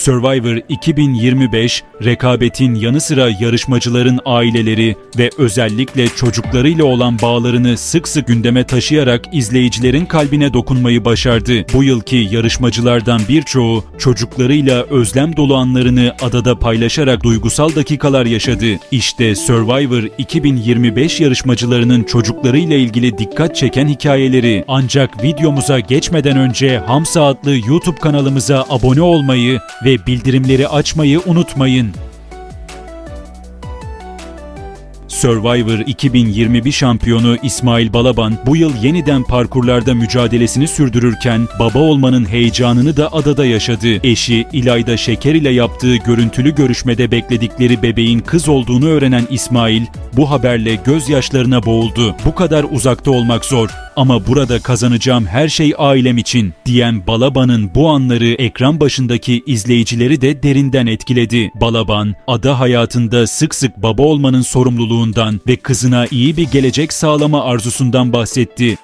Survivor 2025, rekabetin yanı sıra yarışmacıların aileleri ve özellikle çocuklarıyla olan bağlarını sık sık gündeme taşıyarak izleyicilerin kalbine dokunmayı başardı. Bu yılki yarışmacılardan birçoğu çocuklarıyla özlem dolu anlarını adada paylaşarak duygusal dakikalar yaşadı. İşte Survivor 2025 yarışmacılarının çocuklarıyla ilgili dikkat çeken hikayeleri. Ancak videomuza geçmeden önce Hamsa adlı YouTube kanalımıza abone olmayı ve bildirimleri açmayı unutmayın. Survivor 2021 şampiyonu İsmail Balaban bu yıl yeniden parkurlarda mücadelesini sürdürürken baba olmanın heyecanını da adada yaşadı. Eşi İlayda Şeker ile yaptığı görüntülü görüşmede bekledikleri bebeğin kız olduğunu öğrenen İsmail bu haberle gözyaşlarına boğuldu. Bu kadar uzakta olmak zor ama burada kazanacağım her şey ailem için diyen Balaban'ın bu anları ekran başındaki izleyicileri de derinden etkiledi. Balaban, ada hayatında sık sık baba olmanın sorumluluğundan ve kızına iyi bir gelecek sağlama arzusundan bahsetti.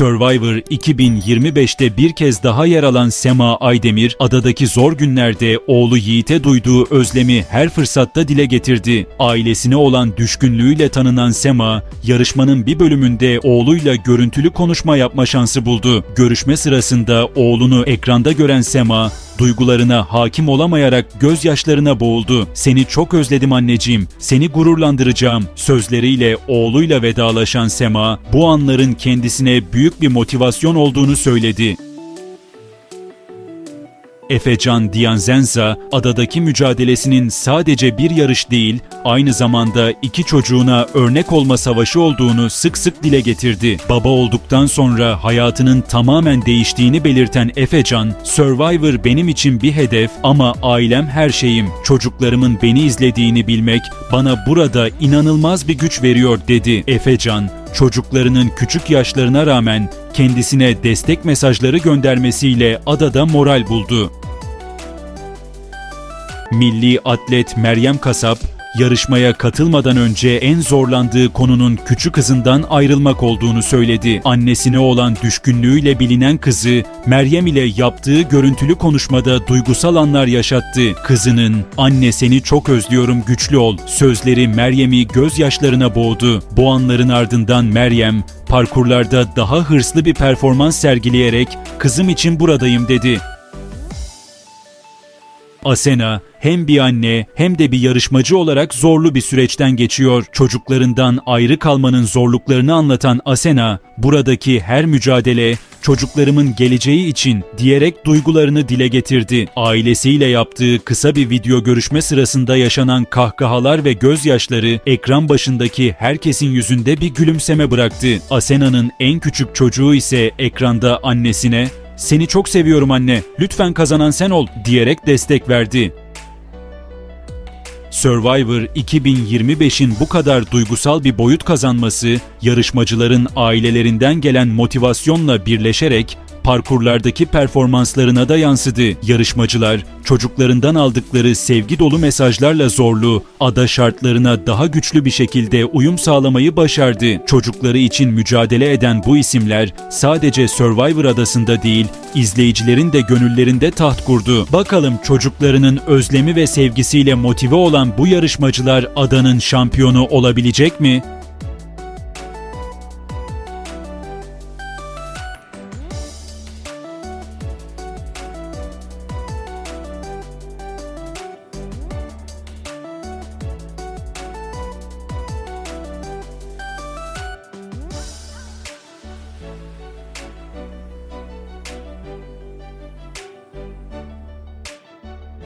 Survivor 2025'te bir kez daha yer alan Sema Aydemir, adadaki zor günlerde oğlu Yiğit'e duyduğu özlemi her fırsatta dile getirdi. Ailesine olan düşkünlüğüyle tanınan Sema, yarışmanın bir bölümünde oğluyla görüntülü konuşma yapma şansı buldu. Görüşme sırasında oğlunu ekranda gören Sema, duygularına hakim olamayarak gözyaşlarına boğuldu. Seni çok özledim anneciğim, seni gururlandıracağım sözleriyle oğluyla vedalaşan Sema, bu anların kendisine büyük bir motivasyon olduğunu söyledi. Efecan Dianzenza, adadaki mücadelesinin sadece bir yarış değil, aynı zamanda iki çocuğuna örnek olma savaşı olduğunu sık sık dile getirdi. Baba olduktan sonra hayatının tamamen değiştiğini belirten Efecan, Survivor benim için bir hedef ama ailem her şeyim. Çocuklarımın beni izlediğini bilmek bana burada inanılmaz bir güç veriyor dedi Efecan çocuklarının küçük yaşlarına rağmen kendisine destek mesajları göndermesiyle adada moral buldu. Milli atlet Meryem Kasap, yarışmaya katılmadan önce en zorlandığı konunun küçük kızından ayrılmak olduğunu söyledi. Annesine olan düşkünlüğüyle bilinen kızı Meryem ile yaptığı görüntülü konuşmada duygusal anlar yaşattı. Kızının "Anne seni çok özlüyorum, güçlü ol." sözleri Meryem'i gözyaşlarına boğdu. Bu anların ardından Meryem parkurlarda daha hırslı bir performans sergileyerek "Kızım için buradayım." dedi. Asena hem bir anne hem de bir yarışmacı olarak zorlu bir süreçten geçiyor. Çocuklarından ayrı kalmanın zorluklarını anlatan Asena, buradaki her mücadele çocuklarımın geleceği için diyerek duygularını dile getirdi. Ailesiyle yaptığı kısa bir video görüşme sırasında yaşanan kahkahalar ve gözyaşları ekran başındaki herkesin yüzünde bir gülümseme bıraktı. Asena'nın en küçük çocuğu ise ekranda annesine seni çok seviyorum anne, lütfen kazanan sen ol diyerek destek verdi. Survivor 2025'in bu kadar duygusal bir boyut kazanması, yarışmacıların ailelerinden gelen motivasyonla birleşerek parkurlardaki performanslarına da yansıdı. Yarışmacılar çocuklarından aldıkları sevgi dolu mesajlarla zorlu, ada şartlarına daha güçlü bir şekilde uyum sağlamayı başardı. Çocukları için mücadele eden bu isimler sadece Survivor adasında değil, izleyicilerin de gönüllerinde taht kurdu. Bakalım çocuklarının özlemi ve sevgisiyle motive olan bu yarışmacılar adanın şampiyonu olabilecek mi?